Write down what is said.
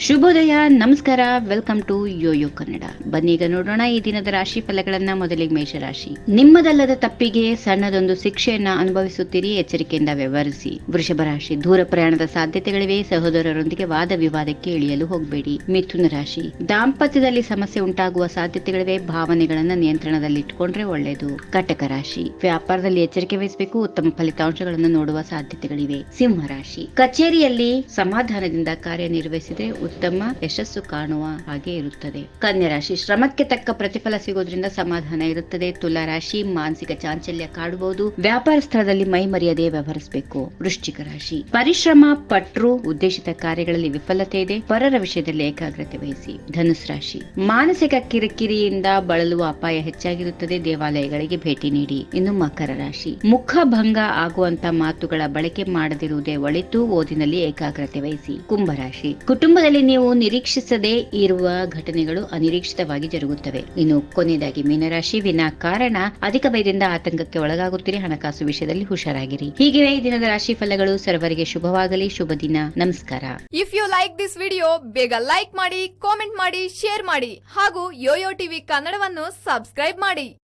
ಶುಭೋದಯ, ನಮಸ್ಕಾರ, welcome to YoYo Kannada. ಬನ್ನೀಗ ನೋಡೋಣ ಈ ದಿನದ ರಾಶಿ ಫಲಗಳನ್ನ ಮೊದಲಿಗೆ ಮೇಷರಾಶಿ. ನಿಮ್ಮದಲ್ಲದ ತಪ್ಪಿಗೆ ಸಣ್ಣದೊಂದು ಶಿಕ್ಷೆಯನ್ನ ಅನುಭವಿಸುತ್ತೀರಿ, ಎಚ್ಚರಿಕೆಯಿಂದ ವ್ಯವಹರಿಸಿ. ವೃಷಭ ರಾಶಿ, ದೂರ ಪ್ರಯಾಣದ ಸಾಧ್ಯತೆಗಳಿವೆ, ಸಹೋದರರೊಂದಿಗೆ ವಾದ ವಿವಾದಕ್ಕೆ ಇಳಿಯಲು ಹೋಗಬೇಡಿ. ಮಿಥುನ ರಾಶಿ, ದಾಂಪತ್ಯದಲ್ಲಿ ಸಮಸ್ಯೆ ಉಂಟಾಗುವ ಸಾಧ್ಯತೆಗಳಿವೆ, ಭಾವನೆಗಳನ್ನ ನಿಯಂತ್ರಣದಲ್ಲಿಟ್ಟುಕೊಂಡ್ರೆ ಒಳ್ಳೆಯದು ಕಟಕ ರಾಶಿ, ವ್ಯಾಪಾರದಲ್ಲಿ ಎಚ್ಚರಿಕೆ ವಹಿಸಬೇಕು, ಉತ್ತಮ ಫಲಿತಾಂಶಗಳನ್ನು ನೋಡುವ ಸಾಧ್ಯತೆಗಳಿವೆ. ಸಿಂಹ ರಾಶಿ, ಕಚೇರಿಯಲ್ಲಿ ಸಮಾಧಾನದಿಂದ ಕಾರ್ಯನಿರ್ವಹಿಸಿದ್ರೆ ಉತ್ತಮ ಯಶಸ್ಸು ಕಾಣುವ ಹಾಗೆ ಇರುತ್ತದೆ. ಕನ್ಯಾ ರಾಶಿ ಶ್ರಮಕ್ಕೆ ತಕ್ಕ ಪ್ರತಿಫಲ ಸಿಗೋದ್ರಿಂದ ಸಮಾಧಾನ ಇರುತ್ತದೆ. ತುಲಾ ರಾಶಿ ಮಾನಸಿಕ ಚಾಂಚಲ್ಯ ಕಾಡಬಹುದು ವ್ಯಾಪಾರ ಸ್ಥಳದಲ್ಲಿ ಮೈ ಮರ್ಯಾದೆ ವ್ಯವಹರಿಸಬೇಕು. ವೃಶ್ಚಿಕ ರಾಶಿ ಪರಿಶ್ರಮ, ಪಟ್ರು, ಉದ್ದೇಶಿತ ಕಾರ್ಯಗಳಲ್ಲಿ ವಿಫಲತೆ ಇದೆ. ಪರರ ವಿಷಯದಲ್ಲಿ ಏಕಾಗ್ರತೆ ವಹಿಸಿ. ಧನುಸ್ ರಾಶಿ ಮಾನಸಿಕ ಕಿರಿಕಿರಿಯಿಂದ ಬಳಲುವ ಅಪಾಯ ಹೆಚ್ಚಾಗಿರುತ್ತದೆ. ದೇವಾಲಯಗಳಿಗೆ ಭೇಟಿ ನೀಡಿ. ಇನ್ನು ಮಕರ ರಾಶಿ ಮುಖಭಂಗ ಆಗುವಂತ ಮಾತುಗಳ ಬಳಕೆ ಮಾಡದಿರುವುದೇ ಒಳಿತು. ಓದಿನಲ್ಲಿ ಏಕಾಗ್ರತೆ ವಹಿಸಿ. ಕುಂಭರಾಶಿ ಕುಟುಂಬದಲ್ಲಿ ನೀವು ನಿರೀಕ್ಷಿಸದೇ ಇರುವ ಘಟನೆಗಳು ಅನಿರೀಕ್ಷಿತವಾಗಿ ಜರುಗುತ್ತವೆ. ಇನ್ನು ಕೊನೆಯದಾಗಿ, ಮೀನರಾಶಿ ವಿನಾಕಾರಣ ಅಧಿಕ ಭಯದಿಂದ ಆತಂಕಕ್ಕೆ ಒಳಗಾಗುತ್ತೀರಿ. ಹಣಕಾಸು ವಿಷಯದಲ್ಲಿ ಹುಷಾರಾಗಿರಿ. ಹೀಗಿವೆ ಈ ದಿನದ ರಾಶಿ ಫಲಗಳು ಸರ್ವರಿಗೆ ಶುಭವಾಗಲಿ. ಶುಭ ದಿನ. ನಮಸ್ಕಾರ. If you like this video ಬೇಗ ಲೈಕ್ ಮಾಡಿ ಕಾಮೆಂಟ್ ಮಾಡಿ ಶೇರ್ ಮಾಡಿ. ಹಾಗೂ ಯೋಯೋ ಟಿವಿ ಕನ್ನಡವನ್ನು ಸಬ್ಸ್ಕ್ರೈಬ್ ಮಾಡಿ.